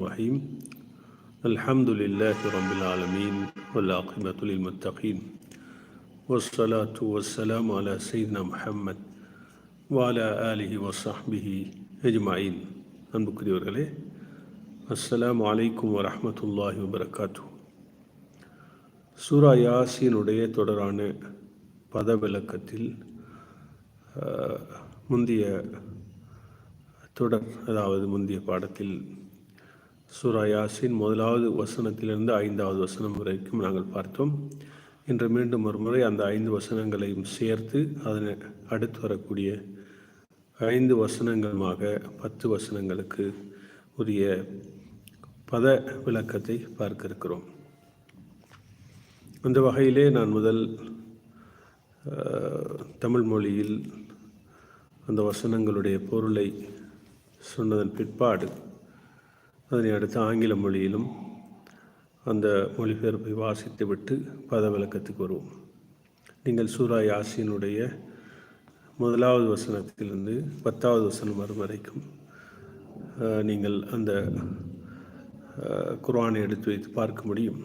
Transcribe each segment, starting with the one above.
الرحيم الحمد لله رب العالمين والعاقبة للمتقين والصلاة والسلام على سيدنا محمد وعلى آله وصحبه أجمعين அன்புக்குரியவர்களே அஸ்ஸலாமு அலைக்கும் வரஹமத்துல்லாஹி வபரகாத்து சூரா யாசினுடைய தொடரான பத விளக்கத்தில் முந்தைய தொடர் அதாவது முந்தைய பாடத்தில் சூரா யாசின் முதலாவது வசனத்திலிருந்து ஐந்தாவது வசனம் வரைக்கும் நாங்கள் பார்த்தோம். இன்று மீண்டும் ஒரு முறை அந்த ஐந்து வசனங்களையும் சேர்த்து அதனை அடுத்து வரக்கூடிய ஐந்து வசனங்களுமாக பத்து வசனங்களுக்கு உரிய பத விளக்கத்தை பார்க்க இருக்கிறோம் அந்த வகையிலே நான் முதல் தமிழ் மொழியில் அந்த வசனங்களுடைய பொருளை சொன்னதன் பிற்பாடு அதனை அடுத்து ஆங்கில மொழியிலும் அந்த மொழிபெயர்ப்பை வாசித்து விட்டு பத விளக்கத்துக்கு வருவோம். நீங்கள் சூரா யாசினுடைய முதலாவது வசனத்திலிருந்து பத்தாவது வசனம் வரும் வரைக்கும் நீங்கள் அந்த குர்ஆனை எடுத்து வைத்து பார்க்க முடியும்.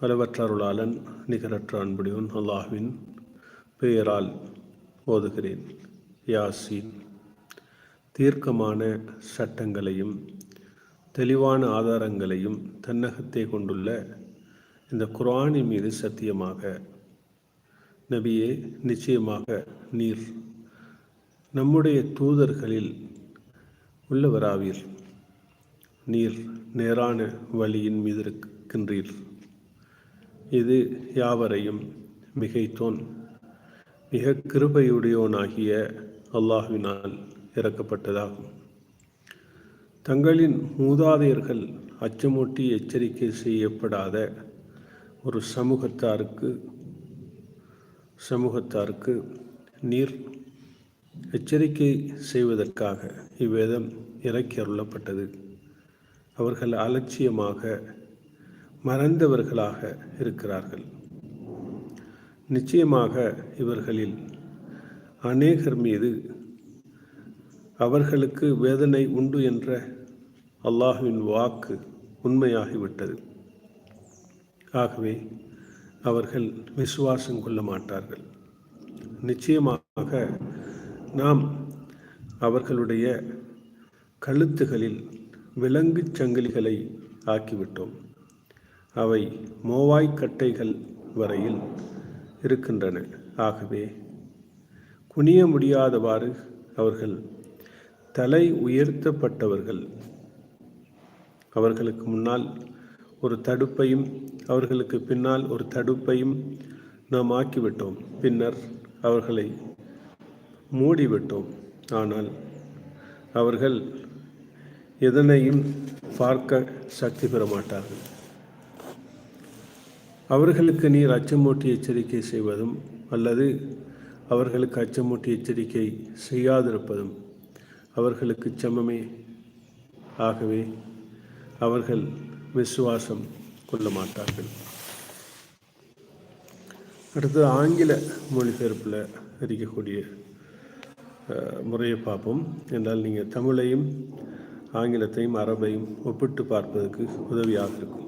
அளவற்றாருளாளன் நிகரற்ற அன்புடையவன் அல்லாஹ்வின் பெயரால் ஓதுகிறேன். யாசின். தீர்க்கமான சட்டங்களையும் தெளிவான ஆதாரங்களையும் தன்னகத்தை கொண்டுள்ள இந்த குரானின் மீது சத்தியமாக நபியே நிச்சயமாக நீர் நம்முடைய தூதர்களில் உள்ளவராவீர். நீர் நேரான வழியின் மீது இருக்கின்றீர். இது யாவரையும் மிகைத்தோன் மிக கிருபையுடையோனாகிய அல்லாஹுவினால் இறக்கப்பட்டதாகும். தங்களின் மூதாதையர்கள் அச்சமூட்டி எச்சரிக்கை செய்யப்படாத ஒரு சமூகத்தாருக்கு சமூகத்தாருக்கு நீர் எச்சரிக்கை செய்வதற்காக இவ்வேதம் இறக்கி அருளப்பட்டது. அவர்கள் அலட்சியமாக மறந்தவர்களாக இருக்கிறார்கள். நிச்சயமாக இவர்களில் அநேகர் மீது அவர்களுக்கு வேதனை உண்டு என்ற அல்லாஹுவின் வாக்கு உண்மையாகிவிட்டது. ஆகவே அவர்கள் விசுவாசம் கொள்ள மாட்டார்கள். நிச்சயமாக நாம் அவர்களுடைய கழுத்துகளில் விலங்கு சங்கிலிகளை ஆக்கிவிட்டோம். அவை மோவாய்க்கட்டைகள் வரையில் இருக்கின்றன. ஆகவே குனிய முடியாதவாறு அவர்கள் தலை உயர்த்தப்பட்டவர்கள். அவர்களுக்கு முன்னால் ஒரு தடுப்பையும் அவர்களுக்கு பின்னால் ஒரு தடுப்பையும் நாம் ஆக்கிவிட்டோம். பின்னர் அவர்களை மூடிவிட்டோம். ஆனால் அவர்கள் எதனையும் பார்க்க சக்தி பெற மாட்டார்கள். அவர்களுக்கு நீர் அச்சமூட்டி எச்சரிக்கை செய்வதும் அல்லது அவர்களுக்கு அச்சமூட்டி எச்சரிக்கை செய்யாதிருப்பதும் அவர்களுக்கு சமமே. ஆகவே அவர்கள் விசுவாசம் கொள்ள மாட்டார்கள் அடுத்து ஆங்கில மொழிபெயர்ப்பில் இருக்கக்கூடிய முறையை பார்ப்போம். என்றால் நீங்கள் தமிழையும் ஆங்கிலத்தையும் அரபையும் ஒப்பிட்டு பார்ப்பதற்கு உதவியாக இருக்கும்.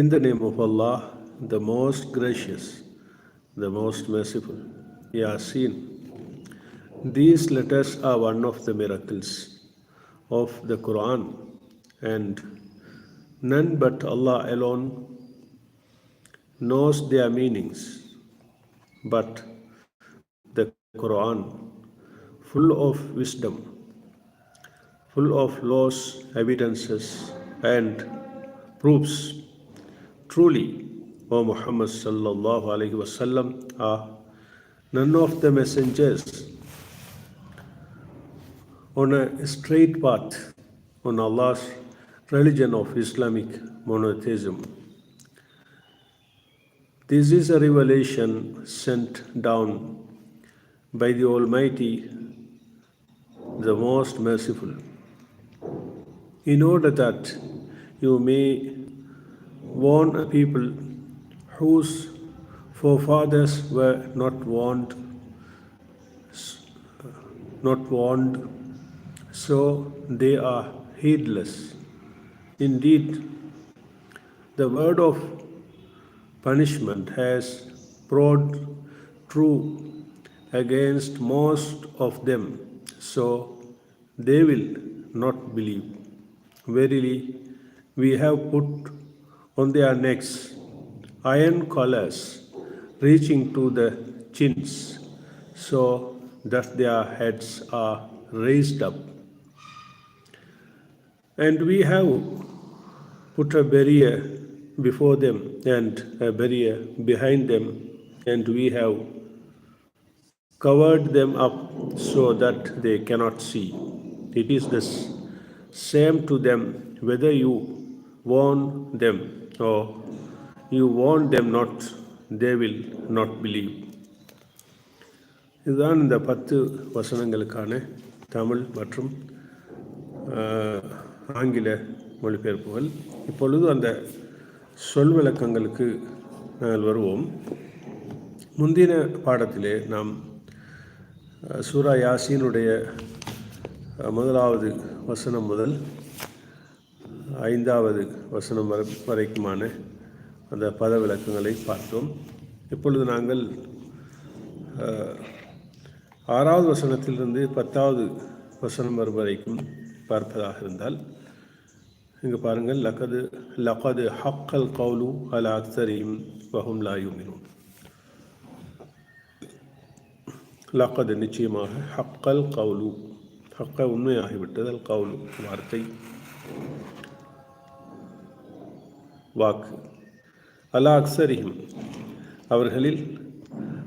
இந்த name of Allah the most gracious the most merciful யா சீன் These letters are one of the miracles of the Quran, and none but Allah alone knows their meanings. But the Quran, full of wisdom, full of laws, evidences, and proofs, truly, O Muhammad sallallahu alaihi wasallam, are none of the messengers on a straight path on Allah's religion of Islamic monotheism. This is a revelation sent down by the Almighty, the most merciful, in order that you may warn a people whose forefathers were not warned, uh, not warned, so they are heedless. Indeed, the word of punishment has proved true against most of them, so they will not believe. Verily, we have put on their necks iron collars reaching to the chins, so that their heads are raised up. And we have put a barrier before them and a barrier behind them, and we have covered them up so that they cannot see. It is the same to them whether you warn them or you warn them not, they will not believe. இதுதான் இந்த பத்து வசனங்களுக்கான தமிழ் மற்றும் ஆங்கில மொழிபெயர்ப்புகள். இப்பொழுது அந்த சொல் விளக்கங்களுக்கு நாங்கள் வருவோம். முந்தின பாடத்திலே நாம் சூரா யாசினுடைய முதலாவது வசனம் முதல் ஐந்தாவது வசனம் வரை வரைக்குமான அந்த பத விளக்கங்களை பார்த்தோம். இப்பொழுது நாங்கள் ஆறாவது வசனத்திலிருந்து பத்தாவது வசனம் வரும் வரைக்கும் பார்ப்பதாக இருந்தால் இங்கே பாருங்கள் லக்கது லக்கது ஹக்கல் கவுலு அல அக்சரியும் வஹும் லாயுமினும் லக்கது நிச்சயமாக ஹக்கல் கவுலு ஹக்க உண்மையாகிவிட்டது அல் கவுலு வார்த்தை வாக்கு. அலா அக்சரியும் அவர்களில்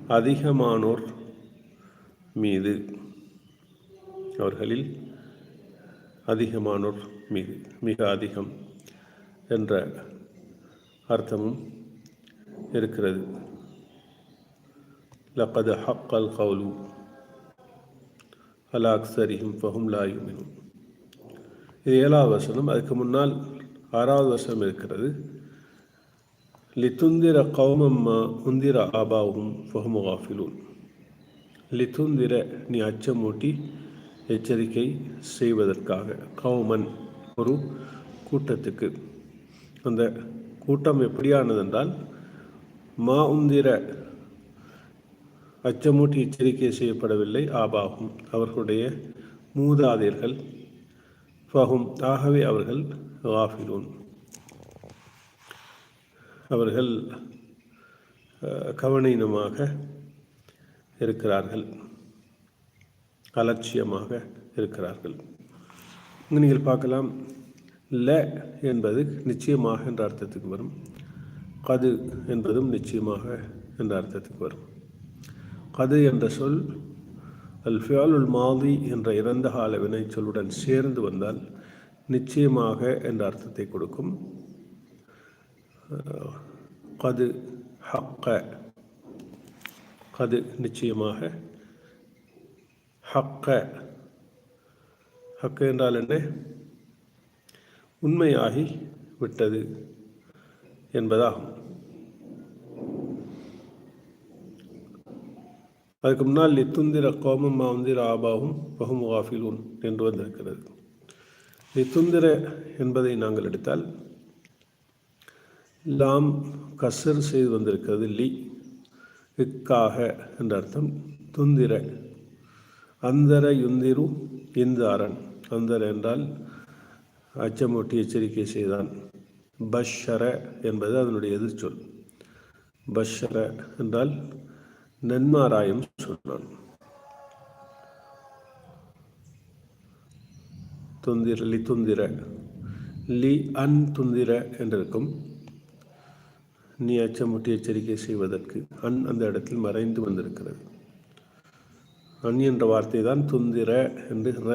அதிகமானோர் மீது அவர்களில் அதிகமானோர் மிக மிக அதிகம் என்ற அர்த்தமும் இருக்கிறது. லக்கது ஹக்கல் கவுலு அலா அக்சரிஹிம் ஃபஹும் லாயுமினும் இது ஏழாவது வசனம். அதுக்கு முன்னால் ஆறாவது வருஷம் இருக்கிறது. லித்துந்திர கௌமம்மா உந்திர ஆபாவும் ஃபஹும் காஃபிலூன். லித்துந்திர நீ அச்சமூட்டி எச்சரிக்கை செய்வதற்காக. கௌமன் ஒரு கூட்டத்துக்கு. அந்த கூட்டம் எப்படியானதென்றால் மா உந்திர அச்சமூட்டி எச்சரிக்கை செய்யப்படவில்லை ஆபாகும். அவர்களுடைய மூதாதையர்கள் ஃபஹும் ஆகவே அவர்கள் வாஃபிலூன் அவர்கள் கவனீனமாக இருக்கிறார்கள். அலட்சியமாக இருக்கிறார்கள். நீங்கள் பார்க்கலாம் ல என்பது நிச்சயமாக என்ற அர்த்தத்துக்கு வரும். கது என்பதும் நிச்சயமாக என்ற அர்த்தத்துக்கு வரும். கது என்ற சொல் அல் ஃபியாலுல் மாதி என்ற இறந்த கால வினை சொல்லுடன் சேர்ந்து வந்தால் நிச்சயமாக என்ற அர்த்தத்தை கொடுக்கும். கது ஹக்க கது நிச்சயமாக ஹக்க. ஹக்கு என்றால் என்ன? உண்மையாகி விட்டது என்பதாகும். அதுக்கு முன்னால் லித்துந்திர கோமம் மாந்திர ஆபாவும் பகும் வாஃபிலூன் என்று வந்திருக்கிறது. லித்துந்திர என்பதை நாங்கள் எடுத்தால் லாம் கசர் செய்து வந்திருக்கிறது லி இக்காக என்ற அர்த்தம். துந்திர அந்தர யுந்திரு இந்தாரன். அந்தர என்றால் அச்சமூட்டி எச்சரிக்கை செய்தான். பஷ்ஷர என்பது அதனுடைய எதிர்ச்சொல் பஷ்ஷர என்றால் நன்மாராயம் சொன்னான். துந்திர லி துந்திர. லி அன் துந்திர என்றிருக்கும். நீ அச்சமுட்டி எச்சரிக்கை செய்வதற்கு அன் அந்த இடத்தில் மறைந்து வந்திருக்கிறது. அன் என்ற வார்த்தை தான் துந்திர என்று ர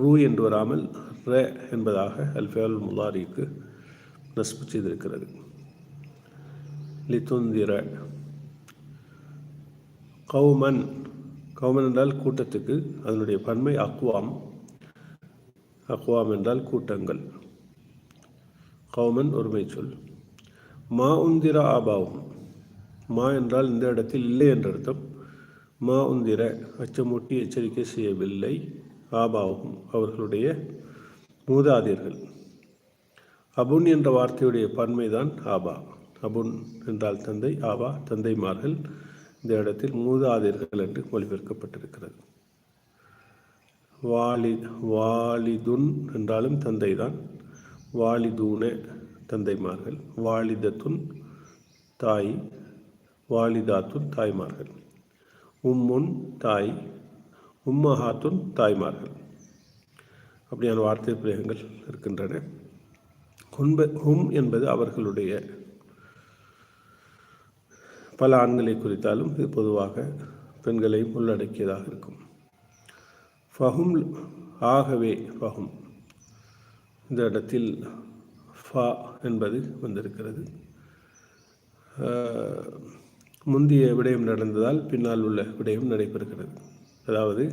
ரூ என்று வராமல் ர என்பதாக அல்ஃபேல் முலாரிக்கு நஸ்பு செய்திருக்கிறது. லித்துந்திர கௌமன் கௌமன் என்றால் கூட்டத்துக்கு அதனுடைய பன்மை அக்வாம். அக்வாம் என்றால் கூட்டங்கள். கௌமன் ஒருமை சொல். மா உந்திர ஆபாவும் மா என்றால் இந்த இடத்தில் இல்லை என்ற அர்த்தம். மா உந்திர அச்சமூட்டி எச்சரிக்கை செய்யவில்லை. ஆபாவும் அவர்களுடைய மூதாதையர்கள். அபுன் என்ற வார்த்தையுடைய பன்மைதான் ஆபா. அபுன் என்றால் தந்தை ஆபா தந்தைமார்கள். இந்த இடத்தில் மூதாதையர்கள் என்று மொழிபெயர்க்கப்பட்டிருக்கிறது. வாலி வாலிதுன் என்றாலும் தந்தைதான். வாலிதூன தந்தைமார்கள். வாலிதத்துன் தாய் வாலிதாத்துன் தாய்மார்கள். உம்முன் தாய் உம்மஹாத்துன் தாய்மார்கள். அப்படியான வார்த்தை பிரயோகங்கள் இருக்கின்றன. ஹுன்ப ஹும் என்பது அவர்களுடைய பல ஆண்களை குறித்தாலும் இது பொதுவாக பெண்களையும் உள்ளடக்கியதாக இருக்கும். ஃபஹும் ஆகவே ஃபஹும். இந்த இடத்தில் ஃபா என்பது வந்திருக்கிறது. முந்தைய விடயம் நடந்ததால் பின்னால் உள்ள விடயம் நடைபெறுகிறது. அதாவது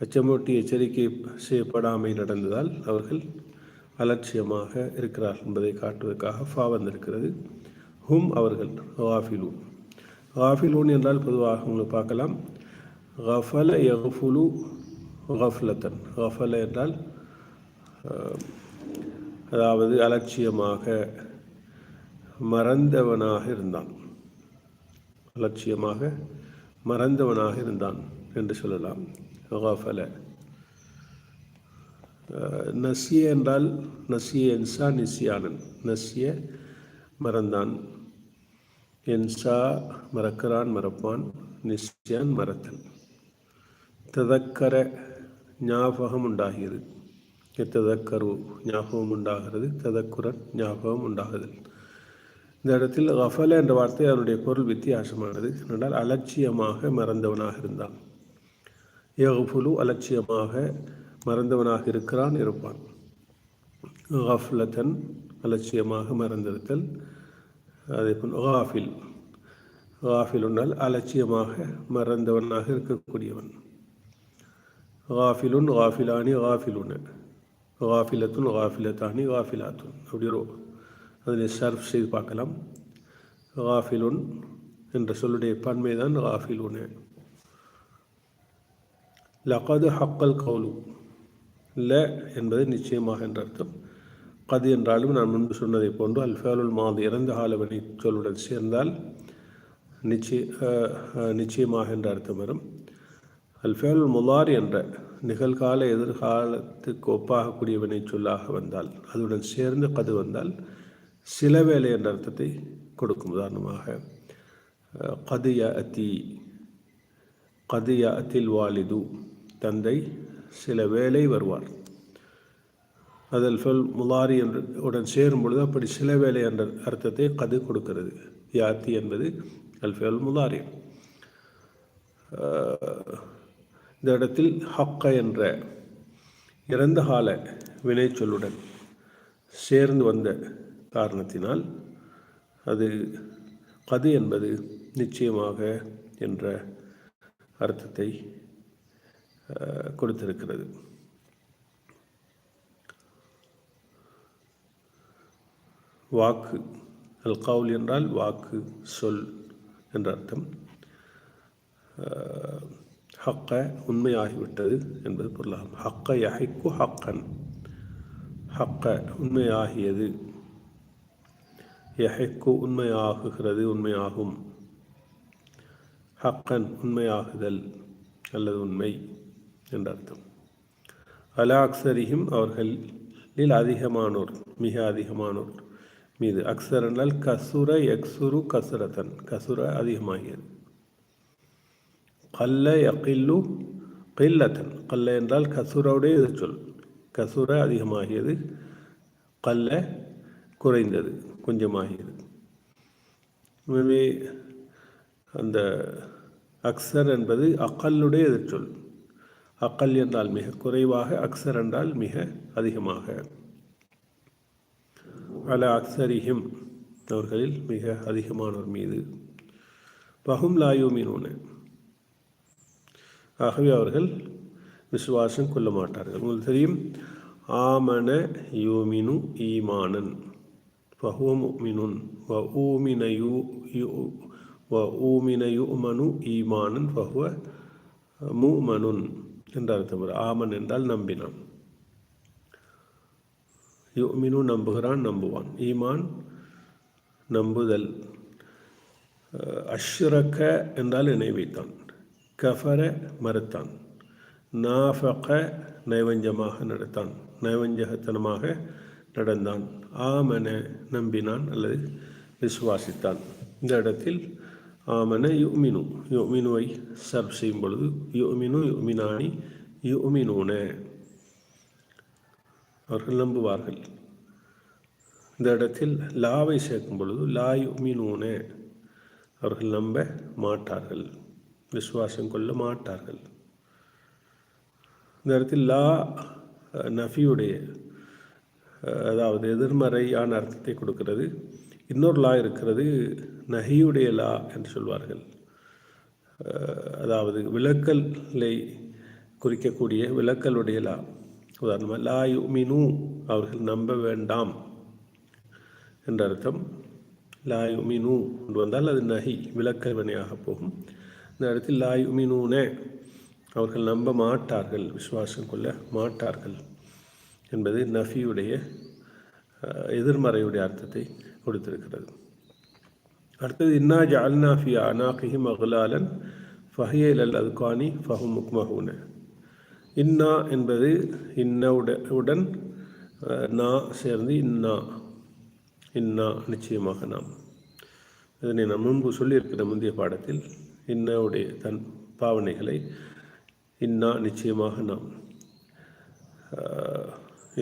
அச்சமூட்டி எச்சரிக்கை செய்யப்படாமை நடந்ததால் அவர்கள் அலட்சியமாக இருக்கிறார் என்பதை காட்டுவதற்காக ஃபா வந்திருக்கிறது. ஹும் அவர்கள் ஹாஃபிலூன் ஹாஃபிலூன் என்றால் பொதுவாக உங்களுக்கு பார்க்கலாம். ஹஃபல எஃபுலு ஹஃப்லத்தன் ஹஃபல என்றால் அதாவது அலட்சியமாக மறந்தவனாக இருந்தான். அலட்சியமாக மறந்தவனாக இருந்தான். என்று சொல்லலாம். ஹஃபல நசிய என்றால் நசிய என்சா நிசியானன். நசிய மறந்தான். என்சா மறக்கிறான் மறப்பான். நிசியான் மறத்தல் ததக்கர ஞாபகம் உண்டாகிறது. ததக்கரு ஞாபகம் உண்டாகிறது. ததக்குரன் ஞாபகம் உண்டாகுதல் இந்த இடத்தில் கஃபல என்ற வார்த்தை அதனுடைய பொருள் வித்தியாசமானது. என்றால் அலட்சியமாக மறந்தவனாக இருந்தான். யகுஃபுலு அலட்சியமாக மறந்தவனாக இருக்கிறான் இருப்பான். ஹஃப்லத்தன் அலட்சியமாக மறந்திருத்தல். அதே போல் ஹாஃபில் ஹாஃபில் உன்னால் அலட்சியமாக மறந்தவனாக இருக்கக்கூடியவன். ஹாஃபிலுன் ஹாஃபிலானி காஃபிலுன. ஹாஃபிலத்துன் ஹாஃபிலத்தானி ஹாஃபிலாத்துன் அப்படி ஒரு அதனை சர்வ் செய்து பார்க்கலாம். ஹாஃபிலுன் என்ற சொல்லுடைய பன்மை தான் காஃபிலுன. லகது ஹக்கல் கவுலு. ல என்பது நிச்சயமாக என்ற அர்த்தம். கது என்றாலும் நான் முன்பு சொன்னதை போன்று அல்ஃபாலுல் மாது இறந்த காலவனை சொல்லுடன் சேர்ந்தால் நிச்சய நிச்சயமாக என்ற அர்த்தம் வரும். அல்ஃபாலுல் முலார் என்ற நிகழ்கால எதிர்காலத்துக்கு ஒப்பாகக்கூடிய வினை சொல்லாக வந்தால் அதுடன் சேர்ந்து கது வந்தால் சில வேலை என்ற அர்த்தத்தை கொடுக்கும். உதாரணமாக கதிய அத்தி கதிய அத்தில் வாலிது தந்தை சில வேலை வருவார். அதில் ஃபெல் முலாரி என்று உடன் சேரும் பொழுது அப்படி சில வேலை என்ற அர்த்தத்தை கது கொடுக்கிறது. யாத்தி என்பது அல்ஃபல் முலாரி. இந்த இடத்தில் ஹக்க என்ற இறந்த கால வினைச்சொல்லுடன் சேர்ந்து வந்த காரணத்தினால் அது கது என்பது நிச்சயமாக என்ற அர்த்தத்தை கொடுத்திருக்கிறது. வாக்கு அல் கவுல் என்றால் வாக்கு சொல் என்ற அர்த்தம். ஹக்க உண்மையாகிவிட்டது என்பது பொருளாகும். ஹக்க யஹைக்கு ஹக்கன். ஹக்க உண்மையாகியது. யஹைக்கு உண்மையாகுகிறது உண்மையாகும். ஹக்கன் உண்மையாகுதல் அல்லது உண்மை. என்று அர்த்தம் அலா அக்சரியும் அவர்களில் அதிகமானோர் மிக அதிகமானோர் மீது. அக்சர் என்றால் கசுர எக்சுரு கசுரத்தன் கசுர அதிகமாகியது. கல்ல யக்கில்லு கில்லத்தன் கல்ல என்றால் கசுரவுடைய இது சொல். கசுர அதிகமாகியது கல்ல குறைந்தது கொஞ்சமாகியது. எனவே அந்த அக்சர் என்பது அக்கல்லுடைய எதிர்ச்சொல் அக்கல் என்றால் மிக குறைவாக அக்சர் என்றால் மிக அதிகமாக. அல அக்சரிஹிம் அவர்களில் மிக அதிகமானோர் மீது. பகும் லாயூமினூன ஆகவே அவர்கள் விசுவாசம் கொள்ள மாட்டார்கள். உங்களுக்கு தெரியும் ஆமன யூமினு ஈமானன். ஃபஹுவ மினுன் வ ஊமின யூ வ ஊமின யுமனு ஈமானன். மு மனுன் என்ற அர்த்தம் வரும் ஆமன் என்றால் நம்பினான். யுமினு நம்புகிறான் நம்புவான். ஈமான் நம்புதல். அஷ்ரக்க என்றால் இணை வைத்தான். கஃபர மறுத்தான். நாஃபக நைவஞ்சமாக நடத்தான். நைவஞ்சகத்தனமாக நடந்தான். ஆமன நம்பினான் அல்லது விசுவாசித்தான். இந்த இடத்தில் ஆமன யுமினு. யுமினுவை சப் செய்யும் பொழுது யுமினு யுமினானி யுமினூன. அவர்கள் நம்புவார்கள். இந்த இடத்தில் லாவை சேர்க்கும் பொழுது லா யுமினூன. அவர்கள் நம்ப மாட்டார்கள். விசுவாசம் கொள்ள மாட்டார்கள். இந்த இடத்தில் லா நஃபியுடைய அதாவது எதிர்மறையான அர்த்தத்தை கொடுக்கிறது. இன்னொரு லா இருக்கிறது நஹியுடைய லா என்று சொல்வார்கள். அதாவது விளக்கலை குறிக்கக்கூடிய விளக்கலுடைய லா. உதாரணமாக லா யுமினு அவர்கள் நம்ப வேண்டாம் என்ற அர்த்தம். லா யுமினு கொண்டு வந்தால் அது நஹி விளக்கல் வினையாக போகும். இந்த இடத்தில் லா யுமினூனே அவர்கள் நம்ப மாட்டார்கள் விசுவாசம் கொள்ள மாட்டார்கள் என்பது நஃபியுடைய எதிர்மறையுடைய அர்த்தத்தை கொடுத்திருக்கிறது. அடுத்தது இன்னா ஜால்னா ஃபி அனாகிஹிம் அகுலாலன் ஃபஹியல் அல் அதுகானி ஃபஹு முக்மஹூன. இன்னா என்பது இன்னவுட உடன் நா சேர்ந்து இன்னா இன்னா நிச்சயமாக நாம். இதனை நான் முன்பு சொல்லியிருக்கிற முந்தைய பாடத்தில் இன்னவுடைய தன் பாவனைகளை இன்னா நிச்சயமாக நாம்.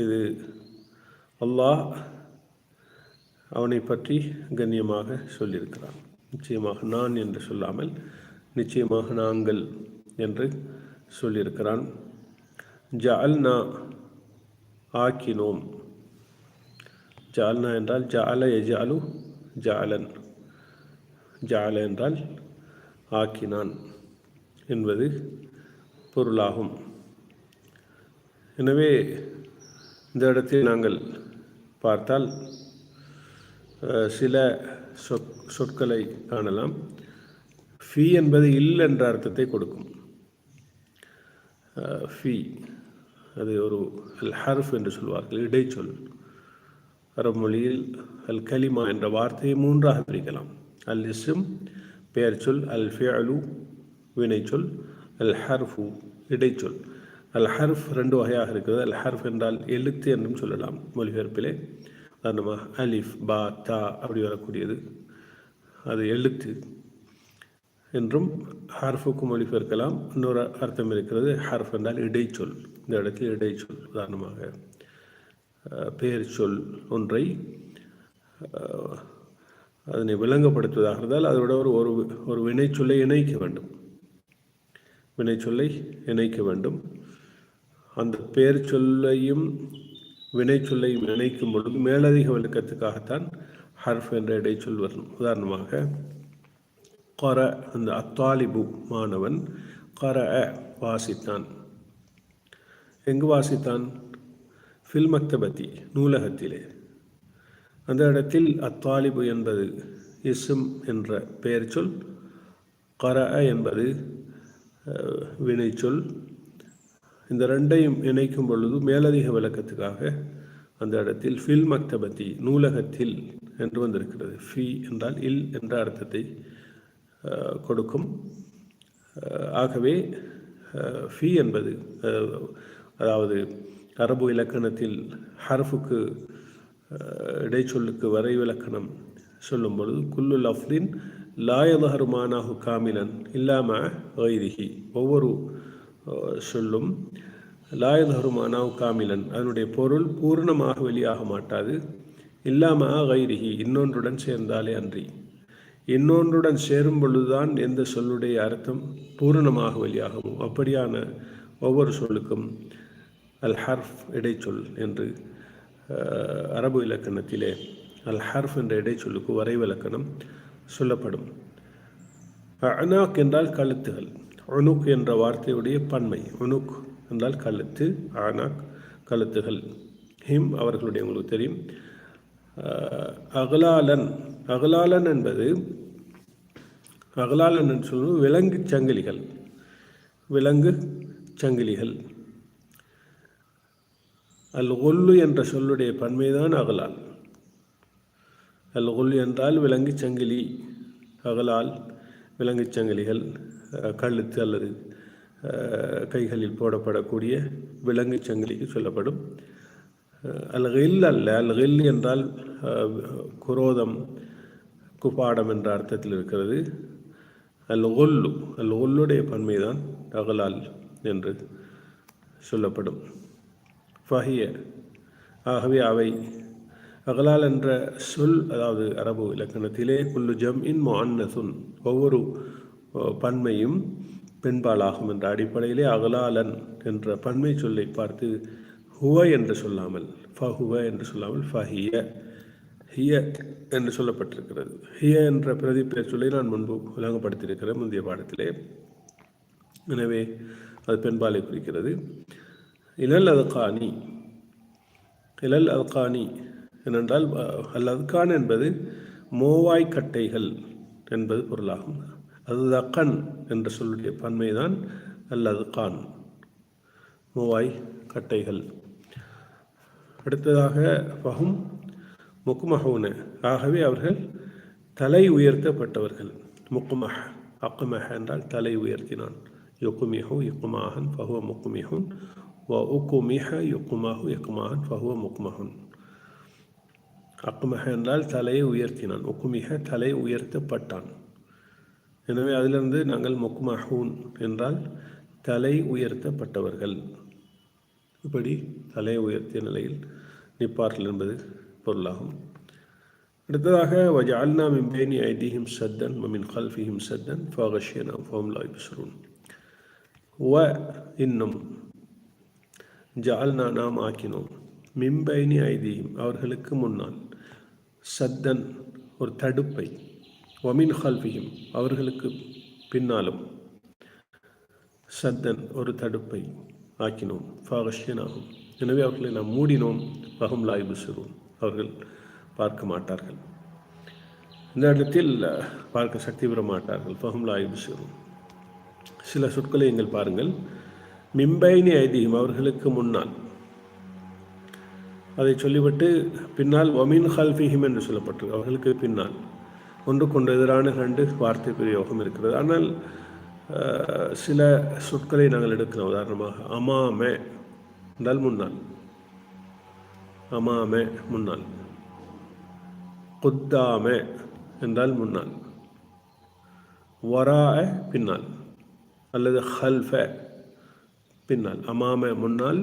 இது அல்லாஹ் அவனை பற்றி கண்ணியமாக சொல்லியிருக்கிறான். நிச்சயமாக நான் என்று சொல்லாமல் நிச்சயமாக நாங்கள் என்று சொல்லியிருக்கிறான். ஜால்னா ஆக்கினோம். ஜால்னா என்றால் ஜால எஜாலு ஜாலன் ஜால என்றால் ஆக்கினான் என்பது பொருளாகும். எனவே இந்த இடத்தில் நாங்கள் பார்த்தால் சில சொற் சொற்களை காணலாம். ஃபி என்பது இல் என்ற அர்த்தத்தை கொடுக்கும். ஃபி அது ஒரு அல் ஹர்ஃப் என்று சொல்வார்கள் இடைச்சொல். அரபு மொழியில் அல் கலிமா என்ற வார்த்தையை மூன்றாக பிரிக்கலாம். அல் இஸ்ம் பெயர் சொல் அல் ஃபியலு வினைச்சொல் அல் ஹர்ஃபு இடைச்சொல். அல் ஹர்ஃப் ரெண்டு வகையாக இருக்கிறது. அல் ஹர்ஃப் என்றால் எழுத்து என்றும் சொல்லலாம் மொழிபெயர்ப்பிலே. உதாரணமாக அலிஃப் பா தா அப்படி வரக்கூடியது. அது எழுத்து என்றும் ஹர்ஃபுக்கு இருக்கலாம் இன்னொரு அர்த்தம் இருக்கிறது ஹர்ஃப் என்றால் இடைச்சொல். இந்த இடத்தில் இடைச்சொல் உதாரணமாக பெயர் சொல் ஒன்றை அதனை விளங்கப்படுத்துவதாக இருந்தால் அதோட ஒரு ஒரு ஒரு வினைச்சொல்லை இணைக்க வேண்டும். வினைச்சொல்லை இணைக்க வேண்டும். அந்த பெயர் சொல்லையும் வினைச்சொல்லை நினைக்கும் இணைக்கும் பொழுது மேலதிக விளக்கத்துக்காகத்தான் ஹர்ஃப் என்ற இடைச்சொல் வரும். உதாரணமாக கொர அந்த அத்தாலிபு மாணவன் கொர வாசித்தான். எங்கு வாசித்தான்? ஃபில் மக்தபத்தி நூலகத்திலே. அந்த இடத்தில் அத்தாலிபு என்பது இசும் என்ற பெயர் சொல் கர என்பது வினைச்சொல் இந்த ரெண்டையும் இணைக்கும் பொழுது மேலதிக விளக்கத்துக்காக அந்த இடத்தில் ஃபில் மக்தபதி நூலகத்தில் என்று வந்திருக்கிறது. ஃபி என்றால் இல் என்ற அர்த்தத்தை கொடுக்கும். ஆகவே ஃபி என்பது அதாவது அரபு இலக்கணத்தில் ஹர்ஃபுக்கு இடைச்சொல்லுக்கு வரை விளக்கணம் சொல்லும் பொழுது குல்லு லஃப்லின் லாயதஹருமானாகு காமிலன் இல்லாமல் வைதிகி ஒவ்வொரு சொல்லும். லாயதஹருமானாவு காமிலன். அதனுடைய பொருள் பூர்ணமாக வெளியாக மாட்டாது. இல்லாமல் கைரிகி இன்னொன்றுடன் சேர்ந்தாலே அன்றி. இன்னொன்றுடன் சேரும் பொழுதுதான் எந்த சொல்லுடைய அர்த்தம் பூரணமாக வெளியாகும் அப்படியான ஒவ்வொரு சொல்லுக்கும் அல் ஹர்ஃப் இடைச்சொல் என்று அரபு இலக்கணத்திலே அல் ஹர்ஃப் என்ற இடைச்சொல்லுக்கு வரைவிலக்கணம் சொல்லப்படும். அனாக் என்றால் கழுத்துகள். உனுக் என்ற வார்த்தையுடைய பன்மை. உனுக் என்றால் கழுத்து ஆனாக் கழுத்துகள். ஹிம் அவர்களுடைய உங்களுக்கு தெரியும். அகலாலன். அகலாலன் என்பது அகலாலன் என்று சொல்லுவது விலங்கு சங்கிலிகள். விலங்கு சங்கிலிகள். அல் ஒல்லு என்ற சொல்லுடைய பன்மைதான் அகலால். அல் ஒல்லு என்றால் விலங்கு சங்கிலி அகலால். விலங்குச் சங்கிலிகள் கழுத்து அல்லது கைகளில் போடப்படக்கூடிய விலங்குச் சங்கிலிக்கு சொல்லப்படும். அல் ஹில் அல்ல அல் ஹில் என்றால் குரோதம் குபாடம் என்ற அர்த்தத்தில் இருக்கிறது. அல் ஒல்லு அல் ஒல்லுடைய பன்மைதான் அகலால் என்று சொல்லப்படும். ஃபஹிய ஆகவே அவை அகலால் என்ற சொல் அதாவது அரபு இலக்கணத்திலே குல்லு ஜம் இன் முன்னசுன் ஒவ்வொரு பன்மையும் பெண்பாலாகும் என்ற அடிப்படையிலே அகலாலன் என்ற பன்மை சொல்லை பார்த்து ஹுவ என்று சொல்லாமல் ஃபஹுவ என்று சொல்லாமல் ஃபஹிய ஹிய என்று சொல்லப்பட்டிருக்கிறது. ஹிய என்ற பிரதிப்பெயர் சொல்லி நான் முன்பு விளங்கப்படுத்தியிருக்கிறேன் முந்தைய பாடத்திலே. எனவே அது பெண்பாலை குறிக்கிறது. இலல் அதுகானி இலல் அதுகானி ஏனென்றால் அல் அதுகான் என்பது மோவாய் கட்டைகள் என்பது பொருளாகும். அது தக்கன் என்ற சொல்லுடைய பன்மைதான் அல்லது கான். மூவாய் கட்டைகள். அடுத்ததாக பகும் முக்குமஹூன ஆகவே அவர்கள் தலை உயர்த்தப்பட்டவர்கள். முக்குமஹ் அக்குமஹ என்றால் தலை உயர்த்தினான். யுக்குமிஹு யுக்குமாகன் பகுவ முக்குமிஹுன் வ உக்குமிஹ யுக்குமாஹு யுக்குமாகன் பகுவ முக்குமஹுன் அக்குமஹ என்றால் தலையை உயர்த்தினான். ஒக்குமிக தலை உயர்த்தப்பட்டான். எனவே அதிலிருந்து நாங்கள் மொக்குமஹூன் என்றால் தலை உயர்த்தப்பட்டவர்கள். இப்படி தலை உயர்த்திய நிலையில் நிற்பார்கள் என்பது பொருளாகும். அடுத்ததாக வஜால்னா மிம்பேனி ஐதீஹிம் சத்தன் மமின் ஹல்ஃபிஹிம் சத்தன் ஃபாகஷியனா ஃபோம் லாய் பிஸ்ரூன் வ இன்னும் ஜால்னா நாம் ஆக்கினோம். மிம்பைனி ஐதீஹிம் அவர்களுக்கு முன்னால். சத்தன் ஒரு தடுப்பை. ஒமின் ஹல்ஃபியும் அவர்களுக்கு பின்னாலும் சத்தன் ஒரு தடுப்பை ஆக்கினோம். ஃபாகஷ்யனாகும் எனவே அவர்களை நாம் மூடினோம். வகம் லாய் பிசுரும் அவர்கள் பார்க்க மாட்டார்கள். இந்த இடத்தில் பார்க்க சக்தி பெற மாட்டார்கள். ஃபஹம் லாய் பிசுரும் சில சொற்களை எங்கள் பாருங்கள். மிம்பைனி ஐதீகம் அவர்களுக்கு முன்னால். அதை சொல்லிவிட்டு பின்னால் ஒமின் ஹல்ஃபிஹிம் என்று சொல்லப்பட்டிருக்கு. அவர்களுக்கு பின்னால். ஒன்று கொண்டு எதிரான ரெண்டு வார்த்தை பிரயோகம் இருக்கிறது. ஆனால் சில சொற்களை நாங்கள் எடுக்கிறோம். உதாரணமாக அமாமே என்றால் முன்னால். அமாமே முன்னால். குத்தாமே என்றால் முன்னால். வரா பின்னால். அல்லது ஹல்ஃப பின்னால். அமாம முன்னால்.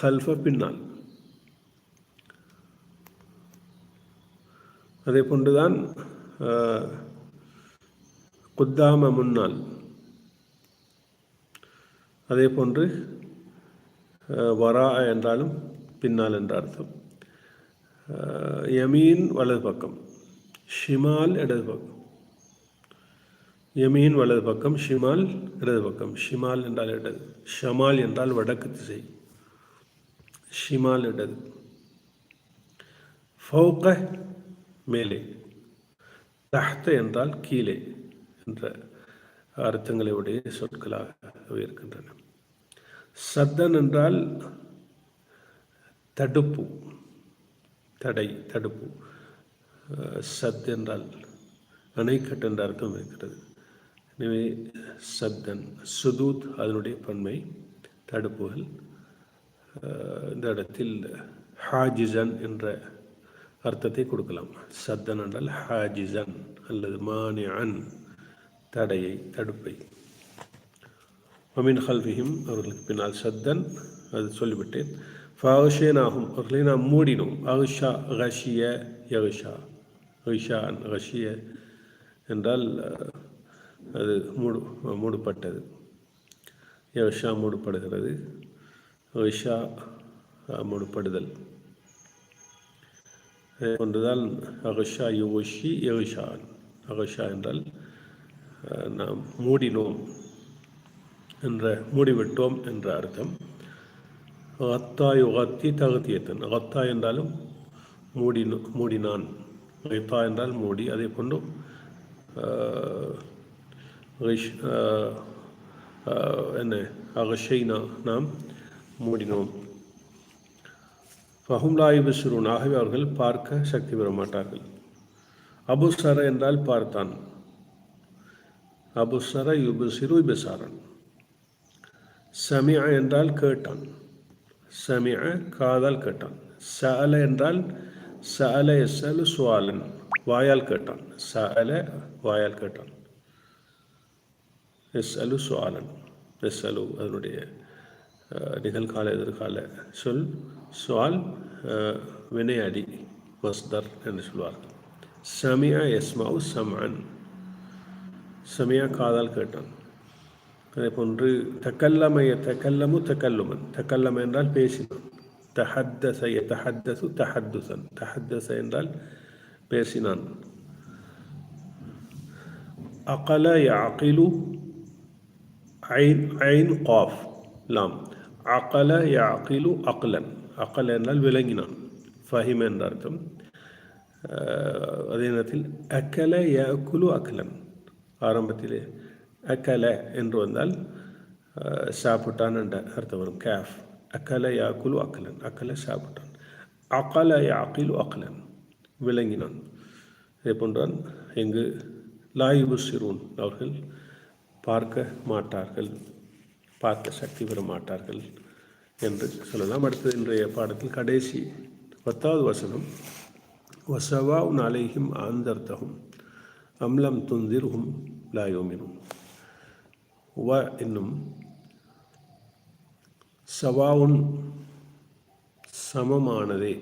ஹல்ஃப பின்னால். அதே போன்றுதான் குத்தாம முன்னால் அதே போன்று வரா என்றாலும் பின்னால் என்ற அர்த்தம். யமீன் வலது பக்கம் ஷிமால் இடது பக்கம். யமீன் வலது பக்கம் ஷிமால் இடது பக்கம். ஷிமால் என்றால் இடது ஷமால் என்றால் வடக்கு திசை. ஷிமால் இடது. ஃபவுக மேலே. தஹ்த என்றால் கீழே என்ற அர்த்தங்களை உடைய சொற்களாக இருக்கின்றன. சத்தன் என்றால் தடுப்பு தடை தடுப்பு. சத் என்றால் அணைக்கட்டு என்ற அர்த்தம் இருக்கிறது. எனவே சத்தன் சுதூத் அதனுடைய பன்மை தடுப்புகள். இந்த இடத்தில் ஹாஜிசன் என்ற அர்த்தத்தை கொடுக்கலாம். சத்தன் என்றால் ஹாஜிசன் அல்லது மானியன் தடையை தடுப்பை. அமீன் ஹல்விஹிம் அவர்களுக்கு பின்னால் சத்தன் அது சொல்லிவிட்டேன். ஃபாஷேனாகும் அவர்களை நாம் மூடினோம். அஹுஷா ஹஷிய யகுஷா அன் ஹஷிய என்றால் அது மூடு மூடப்பட்டது. யகுஷா மூடப்படுகிறது. ஹிஷா மூடப்படுதல். ஒன்றுதான் அகஷா யோஷி யோஷான் அகஷா என்றால் நாம் மூடினோம் என்ற மூடிவிட்டோம் என்ற அர்த்தம். அத்தா யுகத்தி தகுத்தியத்தன். அகத்தா என்றாலும் மூடி மூடினான். அகத்தா என்றால் மூடி. அதே போன்று என்ன அகஷை நாம் மூடினோம். ஃபஹும்லாயிபு சிறுன் ஆகவே அவர்கள் பார்க்க சக்தி பெற மாட்டார்கள். அபுசர என்றால் பார்த்தான். அபுசர யுபு சிறு பெசாரன் சமியா என்றால் கேட்டான். சமிய காதால் கேட்டான். சஅல என்றால் சஅல எஸ்அலு சுவாலன் வாயால் கேட்டான். சஅல வாயால் கேட்டான். எஸ் அலு சுவாலன் எஸ் அலு அதனுடைய நிகழ்கால எதிர்கால சொல். சுவால் வினையடி மஸ்தர் என்று சொல்வார்கள் சமியா எஸ்மாவு சமான் சமியா காதால் கேட்டான் அதே போன்று தக்கல்லமைய தக்கல்லமு தக்கல்லுமன் தக்கல்லம என்றால் பேசினான் தஹத்தச தஹத்தசு தஹத்துசன் தஹத்தச என்றால் பேசினான் அகல யாக்கிலு ஐன் ஐன் காஃப் லாம் அகல யாக்கிலு அக்லன் அக்கல் என்றால் விளங்கினான். ஃபஹிம் என்ற அர்த்தம். அதே நேரத்தில் அக்கல யகுலு அக்கலன் ஆரம்பத்திலே அக்கல என்று வந்தால் சாப்பிட்டான் என்ற அர்த்தம் வரும். கேஃப். அக்கல யாக்குலு அக்கலன் அக்கல சாப்பிட்டான். அக்கல யாக்கிலு அக்கலன் விளங்கினான். இதே போன்றான். எங்கு லாயுபு சிறுவன் அவர்கள் பார்க்க மாட்டார்கள். பார்க்க சக்தி பெற மாட்டார்கள். என்று சொல்லலாம். அடுத்தது இன்றைய பாடத்தில் கடைசி பத்தாவது வசனம். வசவா உன் அலைஹிம் ஆந்தர்த்தகும் அம்லம் துந்திர்ஹும் லாயோமினும் வ என்னும் சவாவுன் சமமானதே.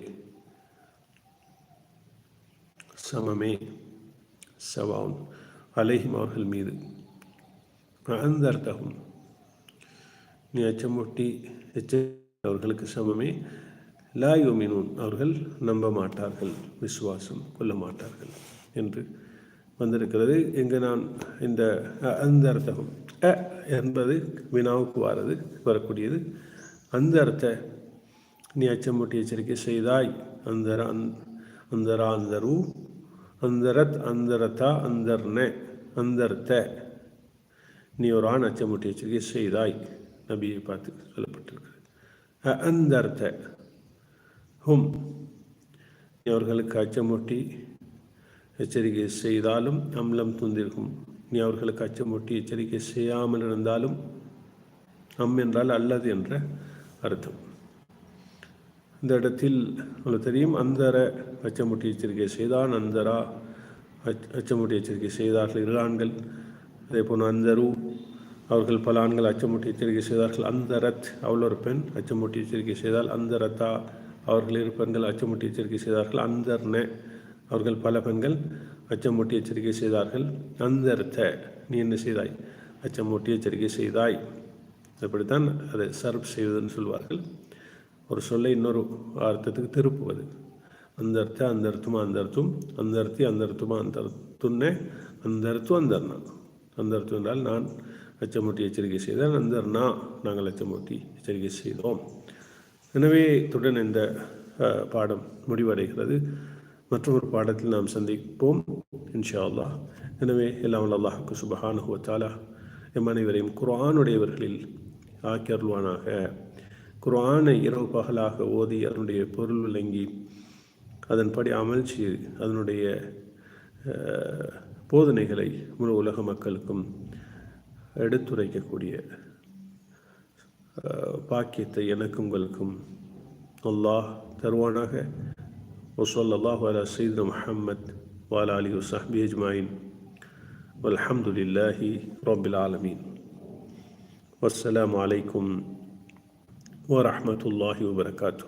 சமமே சவாவுன். அலைஹிம் அவர்கள் மீது. அந்தர்த்தகும் நீ அச்சமூட்டி அவர்களுக்கு சமமே. லாயுமினூன் அவர்கள் நம்ப மாட்டார்கள். விசுவாசம் கொள்ள மாட்டார்கள் என்று வந்திருக்கிறது. இங்கு நான் இந்த அந்த அர்த்தம் அ என்பது வினாவுக்கு வாரது வரக்கூடியது. அந்த அர்த்த நீ அச்சமூட்டி எச்சரிக்கை செய்தாய். அந்தர அந்தரா அந்தரு. அந்தரத் அந்தரதா அந்தர்ன. அந்தர்த்த. நீ ஒரு ஆண் அச்சமூட்டி எச்சரிக்கை செய்தாய். நபியை பார்த்து சொல்லப்பட்டிருக்கிறது. அந்த அர்த்த ஹும். அவர்களுக்கு அச்சமூட்டி எச்சரிக்கை செய்தாலும் அம்லம் துந்திருக்கும் நீ அவர்களுக்கு அச்சமூட்டி எச்சரிக்கை செய்யாமல் இருந்தாலும் அம் என்றால் அல்லது என்ற அர்த்தம். இந்த இடத்தில் உங்களுக்கு தெரியும் அந்தர அச்சமுட்டி எச்சரிக்கை செய்தான் அந்தரா அச்சமுட்டி எச்சரிக்கை செய்தார்கள் இரு ஆண்கள் அதே போல் அந்தரு அவர்கள் பல ஆண்கள் அச்சமூட்டி எச்சரிக்கை செய்தார்கள். அந்த ரத் அவள் ஒரு பெண் அச்சமூட்டி எச்சரிக்கை செய்தால் அந்த ரத்தா அவர்கள் இரு பெண்கள் அச்சமுட்டி எச்சரிக்கை செய்தார்கள். அந்தர்ன அவர்கள் பல பெண்கள் அச்சமூட்டி எச்சரிக்கை செய்தார்கள். அந்த ரத்த நீ என்ன செய்தாய்? அச்சமூட்டி எச்சரிக்கை செய்தாய். அப்படித்தான் அதை சர்வ் செய்வதுன்னு சொல்வார்கள். ஒரு சொல்லை இன்னொரு அர்த்தத்துக்கு திருப்புவது. அந்த அர்த்த அந்த அர்த்தமா அந்த அர்த்தம். அந்த அர்த்தி அந்த அர்த்தமா அந்த அர்த்தம்னே. அந்த அர்த்தம் அந்த அந்த அர்த்தம் என்றால் நான் அச்சமூட்டி எச்சரிக்கை செய்தால் அந்த நாங்கள் அச்சமூட்டி எச்சரிக்கை செய்தோம். எனவே இத்துடன் இந்த பாடம் முடிவடைகிறது. மற்றொரு பாடத்தில் நாம் சந்திப்போம். இன்ஷா அல்லாஹ் எனவே எல்லாம் அல்லாஹுக்கு சுபஹானுவத்தாலா எம் அனைவரையும் குரானுடையவர்களில் ஆக்கியருள்வானாக. குரானை இரவு பகலாக ஓதி அதனுடைய பொருள் விளங்கி அதன்படி அமல்ச்சி அதனுடைய போதனைகளை முழு உலக மக்களுக்கும் எடுத்துரைக்கக்கூடிய பாக்கியத்தை எனக்கும் உங்களுக்கும் அல்லாஹ் தருவானாக وصلى الله على سيدنا محمد وعلى آله وصحبه أجمعين والحمد لله رب العالمين والسلام عليكم ورحمة الله وبركاته